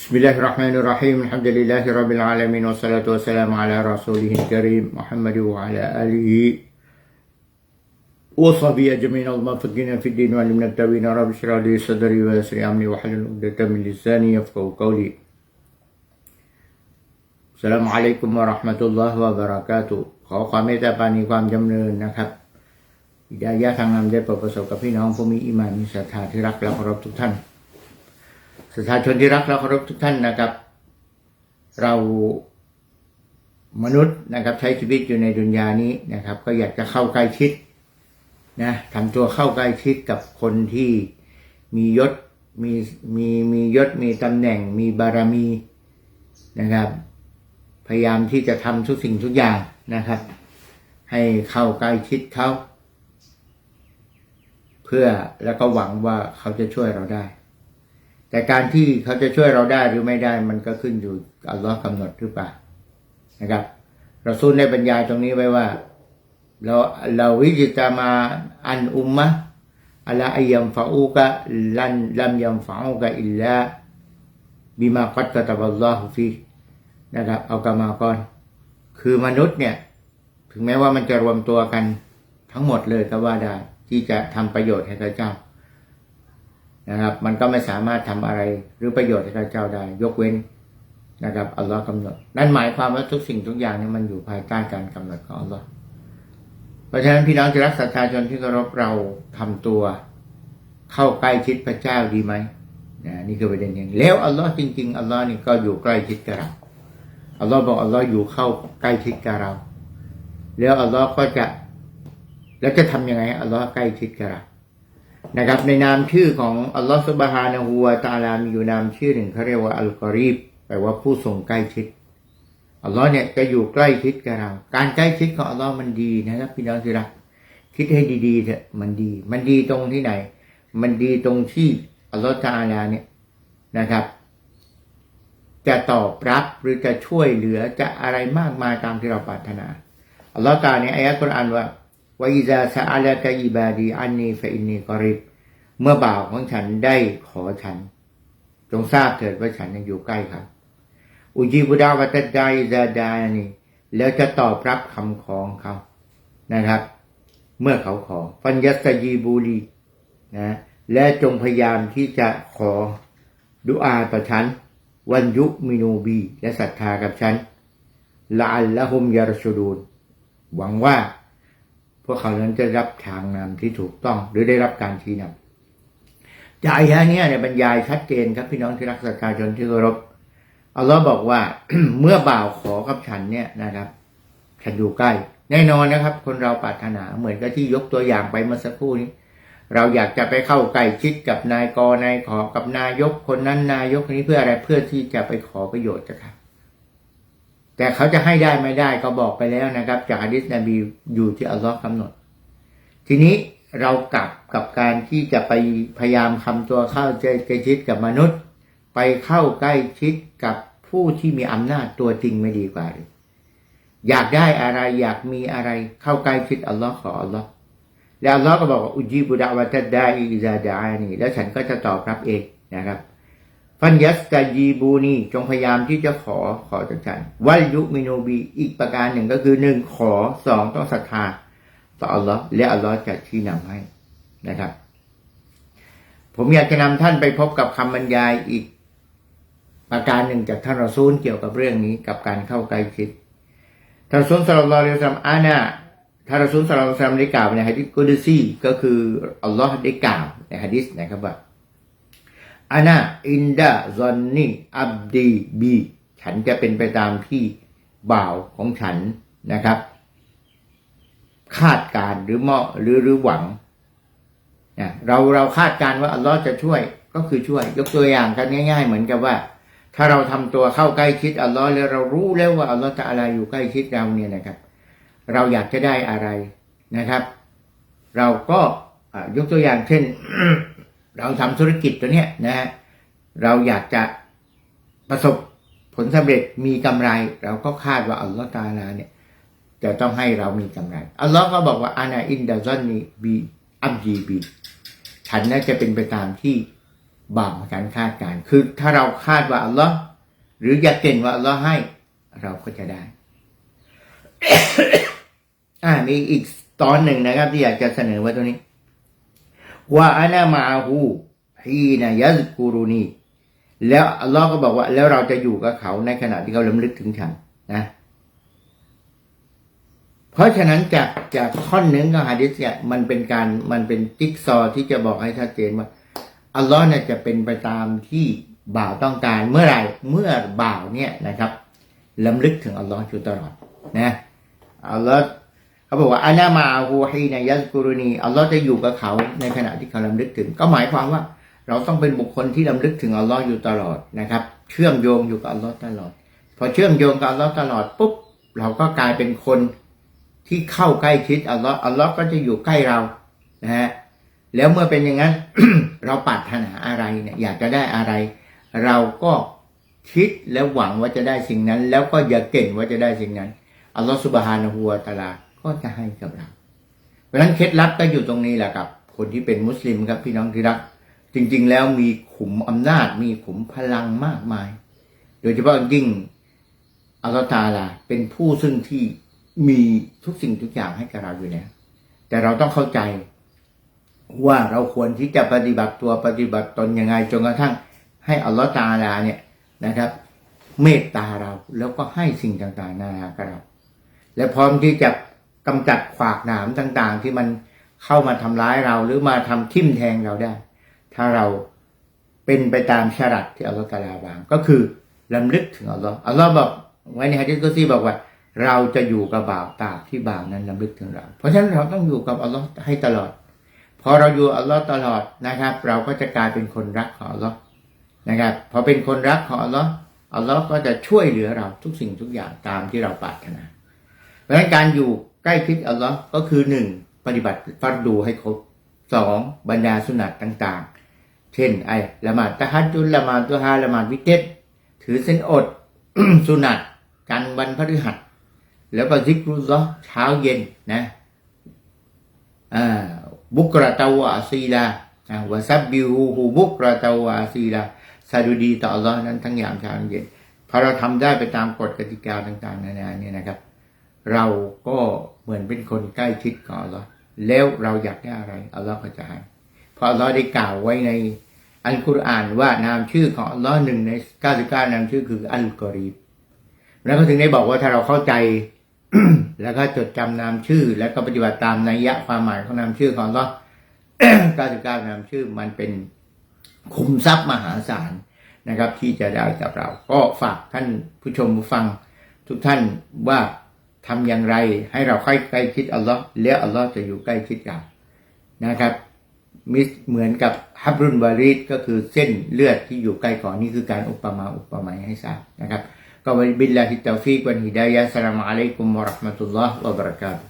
بسم الله الرحمن الرحيم الحمد لله رب العالمين والصلاة والسلام على رسوله الكريم محمد وعلى آله وصحبه أجمعين اللهم فقنا في الدين وعلمنا التوين رب اشرح لي صدري ويسر أمري وحلل عقدة من لساني يفقه قولي السلام عليكم ورحمة الله وبركاته ขอความเมตตาปานีความจำเริญนะครับอิยาญาทางนำได้ประสบกับพี่น้องผู้มีอิมานมีศรัทธาที่รักและเคารพทุกท่าน สาธาชนที่รักและเคารพทุกท่านนะครับ เรามนุษย์นะครับ ใช้ชีวิตอยู่ในดุนยานี้นะครับ ก็อยากจะเข้าใกล้ชิดนะทำตัวเข้าใกล้ชิดกับคนที่มียศมีมีมียศมีตำแหน่งมีบารมีนะครับ พยายามที่จะทำทุกสิ่งทุกอย่างนะครับ ให้เข้าใกล้ชิดเขา เพื่อแล้วก็หวังว่าเขาจะช่วยเราได้ แต่การที่เขาจะช่วยเราได้หรือไม่ได้มันก็ขึ้นอยู่อัลลอฮ์กำหนดหรือเปล่านะครับเราซูลได้บรรยายตรงนี้ไว้ว่า เราเราวิจิตามาอันอุมมะอัลาอัยยัมฟาอูกะลันลัมยัมฟาอูกะอิลลาบิมากัตกะตับัลลอฮุฟีนะครับเอากรรมากรคือมนุษย์เนี่ย ถึงแม้ว่ามันจะรวมตัวกันทั้งหมดเลยก็ว่าได้ที่จะทำประโยชน์ให้พระเจ้า นะครับ มันก็ไม่สามารถทำอะไรหรือประโยชน์ให้พระเจ้าได้ ยกเว้นนะครับอัลลอฮ์กำหนด นั่นหมายความว่าทุกสิ่งทุกอย่างนี่มันอยู่ภายใต้การกำหนดของอัลลอฮ์เพราะฉะนั้นพี่น้องที่รักศรัทธาชนที่เคารพเราทำตัว เข้าใกล้ชิดพระเจ้าดีไหมนะนี่คือประเด็นอย่างแล้วอัลลอฮ์จริง ๆ อัลลอฮ์นี่ก็อยู่ใกล้ชิดกับเราอัลลอฮ์บอกอัลลอฮ์อยู่เข้าใกล้ชิดกับเรา แล้วอัลลอฮ์ก็จะ แล้วจะทำยังไงอัลลอฮ์ใกล้ชิดกับเรา นะครับในนามชื่อของอัลลอฮ์สุบฮานะฮูวะตาลามีอยู่นามชื่อหนึ่งเขาเรียกว่าอัลกอรีบแปลว่าผู้ทรงใกล้ชิดอัลลอฮ์เนี่ยจะอยู่ใกล้ชิดกับเรา การใกล้ชิดของอัลลอฮ์มันดีนะครับพี่น้องที่รักคิดให้ดีๆเถอะมันดี มันดีตรงที่ไหน มันดีตรงที่อัลลอฮ์ตาลาเนี่ยนะครับ จะตอบรับหรือจะช่วยเหลือจะอะไรมากมายตามที่เราปรารถนาอัลลอฮ์กล่าวในอายะห์กุรอานว่า วอิซาซาอัลกะอิบาดีอันนีฟอินนีกอริบ เมื่อบ่าวของฉันได้ขอฉัน จงทราบเถิดว่าฉันยังอยู่ใกล้ครับ อุจีบุดาวะตัดาอิซาดานีแล้วจะตอบรับคำขอของเขานะครับ เมื่อเขาขอ ฟันยัสยีบูลีนะและจงพยายามที่จะขอดุอาต่อฉัน วันยุมินูบี และศรัทธากับฉันละอัลละฮุมยารชูดูนหวังว่า วกเขานั้นจะรับทางนำที่ถูกต้องหรือได้รับการชี้นำจากอายะเนี้เนี่ยบรรยายชัดเจนครับพี่น้องที่รักศรัทธาชนที่เคารพอัลลอฮ์บอกว่าเมื่อบ่าวขอกับฉันเนี่ยนะครับ ฉันอยู่ใกล้ แน่นอนนะครับ คนเราปรารถนาเหมือนกับที่ยกตัวอย่างไปเมื่อสักครู่นี้ เราอยากจะไปเข้าใกล้ชิดกับนายกนายขอกับนายกคนนั้นนายกคนนี้เพื่ออะไรเพื่อที่จะไปขอประโยชน์จากเขา แต่เขาจะให้ได้ไม่ได้ก็บอกไปแล้วนะครับ จากอะดิษนบีอยู่ที่อัลลอฮ์กำหนด ทีนี้เรากลับกับการที่จะไปพยายามทำตัวเข้าใจใกล้ชิดกับมนุษย์ ไปเข้าใกล้ชิดกับผู้ที่มีอำนาจตัวจริงไม่ดีกว่าหรืออยากได้อะไรอยากมีอะไรเข้าใกล้ชิดอัลลอฮ์ขออัลลอฮ์แล้วอัลลอฮ์ก็บอกว่าอุจีบุดาวะตัดดาอิซาดานีแล้วฉันก็จะตอบรับเองนะครับ ฟันยัสกายีบูนีจงพยายามที่จะขอขอจากฉันวัลยุมิโนบีอีกประการหนึ่งก็คือหนึ่งขอสองต้องศรัทธาต่ออัลลอฮ์และอัลลอฮ์จะชี้นำให้นะครับ ผมอยากจะนำท่านไปพบกับคำบรรยายอีกประการหนึ่งจากท่านรอซูลเกี่ยวกับเรื่องนี้กับการเข้าใกล้ชิดท่านรอซูลสลลัลลอฮุอะลัยฮิวะซัลลัมอานาท่านรอซูลสลลัลลอฮุอะลัยฮิวะซัลลัมได้กล่าวในฮะดิษกุดซีก็คืออัลลอฮ์ได้กล่าวในฮะดิษนะครับว่า อานาอินดาซอนนี่อับดีบีฉันจะเป็นไปตามที่บ่าวของฉันนะครับ คาดการหรือเหมาะหรือหรือหวังนะเราเราคาดการว่าอัลลอฮ์จะช่วยก็คือช่วย ยกตัวอย่างกันง่าย ๆ เหมือนกับว่า ถ้าเราทำตัวเข้าใกล้ชิดอัลลอฮ์แล้วเรารู้แล้วว่าอัลลอฮ์จะอะไรอยู่ใกล้ชิดเราเนี่ยนะครับ เราอยากจะได้อะไรนะครับ เราก็ยกตัวอย่างเช่น เราทำธุรกิจตัวเนี้ยนะฮะเราอยากจะประสบผลสำเร็จมีกำไร เราก็คาดว่าอัลลอฮฺตาลาเนี่ยจะต้องให้เรามีกำไรอัลลอฮ์ก็บอกว่าอานาอินดาซอนนีบีอับจีบีฉันน่าจะเป็นไปตามที่บาปของการคาดการ คือถ้าเราคาดว่าอัลลอฮ์หรืออยากเก่งว่าอัลลอฮ์ให้ เราก็จะได้ อ่ามีอีกตอนหนึ่งนะครับ ที่อยากจะเสนอไว้ตรงนี้ ว่าอานามาฮูฮีนะยัสกูรุนีแล้วอัลลอฮ์ก็บอกว่า แล้วเราจะอยู่กับเขาในขณะที่เขาลำลึกถึงฉันนะ เพราะฉะนั้นจากจากท่อนหนึ่งของฮะดิษเนี่ยมันเป็นการมันเป็นจิ๊กซอที่จะบอกให้ชัดเจนว่าอัลลอฮ์เนี่ยจะเป็นไปตามที่บ่าวต้องการเมื่อไรเมื่อบ่าวเนี่ยนะครับลำลึกถึงอัลลอฮ์อยู่ตลอดนะอัลลอฮ์ เขาบอกว่าอานามาฮูฮีนยัสกุรุนีอัลลอฮ์จะอยู่กับเขาในขณะที่เขาลำลึกถึง ก็หมายความว่า เราต้องเป็นบุคคลที่ลำลึกถึงอัลลอฮ์อยู่ตลอดนะครับ เชื่อมโยงอยู่กับอัลลอฮ์ตลอด พอเชื่อมโยงกับอัลลอฮ์ตลอดปุ๊บเราก็กลายเป็นคนที่เข้าใกล้ชิดอัลลอฮ์อัลลอฮ์ก็จะอยู่ใกล้เรานะฮะแล้วเมื่อเป็นอย่างนั้น เราปรารถนาอะไรเนี่ยอยากจะได้อะไร เราก็คิดและหวังว่าจะได้สิ่งนั้น แล้วก็อย่าเก่งว่าจะได้สิ่งนั้นอัลลอฮ์สุบฮานะฮูวตะอาลา ก็จะให้กับเราเพราะฉะนั้นเคล็ดลับก็อยู่ตรงนี้แหละครับ คนที่เป็นมุสลิมครับพี่น้องที่รัก จริง ๆ แล้วมีขุมอำนาจ มีขุมพลังมากมาย โดยเฉพาะยิ่งอัลลอฮฺตาลาเป็นผู้ซึ่งที่มีทุกสิ่งทุกอย่างให้กับเราอยู่แล้วแต่เราต้องเข้าใจว่าเราควรที่จะปฏิบัติตัวปฏิบัติตนยังไงจนกระทั่ง ให้อัลลอฮฺตาลาเนี่ยนะครับ เมตตาเราแล้วก็ให้สิ่งต่างๆนานากับเรา และพร้อมที่จะ กำจัดขวากหนามต่างๆ ที่มันเข้ามาทำร้ายเราหรือมาทำทิ่มแทงเราได้ ถ้าเราเป็นไปตามชรัตที่อัลลอฮฺตะอาลาวาง ก็คือลำลึกถึงอัลลอฮ์อัลลอฮ์บอกไว้ในฮะดิษกุซีบอกว่า เราจะอยู่กับบ่าวตาที่บ่าวนั้นลำลึกถึงเรา เพราะฉะนั้นเราต้องอยู่กับอัลลอฮ์ให้ตลอด พอเราอยู่อัลลอฮ์ตลอดนะครับ เราก็จะกลายเป็นคนรักของอัลลอฮ์นะครับพอเป็นคนรักของอัลลอฮ์อัลลอฮ์ก็จะช่วยเหลือเราทุกสิ่งทุกอย่างตามที่เราปรารถนา ราะฉะนั้นการอยู่ใกล้ชิดอัลลอฮ์ก็คือหนึ่งปฏิบัติฟัดดูให้ครบสองบรรดาสุนัตต่างๆ เช่น ไอ้ละหมาดตะฮัดจุลละหมาดตัวฮาละหมาดวิเตสถือเส้นอดสุนัตกันวันพฤหัส แล้วก็ซิกรุลลอเช้าเย็นนะอ่าบุกระตาวะซีลาอ่าวะซับบิฮูฮูบุกระตาวะซีลาซาดุดีต่ออัลลอฮ์นั้นทั้งยามเช้าเย็นพอเราทำได้ไปตามกฎกติกาต่าง ๆ นานาเนี่ยนะครับ เราก็เหมือนเป็นคนใกล้ชิดกับอัลลอฮ์แล้วเราอยากได้อะไรอัลลอฮ์ก็จะให้เพราะอัลลอฮ์ได้กล่าวไว้ในอัลกุรอานว่านามชื่อของอัลลอฮ์หนึ่งใน99นามชื่อคืออัลกอรีบแล้วก็ถึงได้บอกว่าถ้าเราเข้าใจ แล้วก็จดจำนามชื่อ แล้วก็ปฏิบัติตามนัยยะความหมายของนามชื่อของอัลลอฮ์99นามชื่อมันเป็นคุมทรัพย์มหาศาลนะครับ ที่จะได้กับเรา ก็ฝากท่านผู้ชมผู้ฟังทุกท่านว่า ทำอย่างไรให้เราใกล้ใกล้ชิดอัลลอฮ์แล้วอัลลอฮ์จะอยู่ใกล้ชิดเรานะครับมิเหมือนกับฮับรุนวารีดก็คือเส้นเลือดที่อยู่ใกล้ก่อนนี่คือการอุปมาอุปไมยให้ทราบนะครับก็วันบิลลาฮิตตาฟิกวันฮิดายะสลามอะลัยกุมวะราะห์มะตุลลอฮ์วะบะเราะกาตุ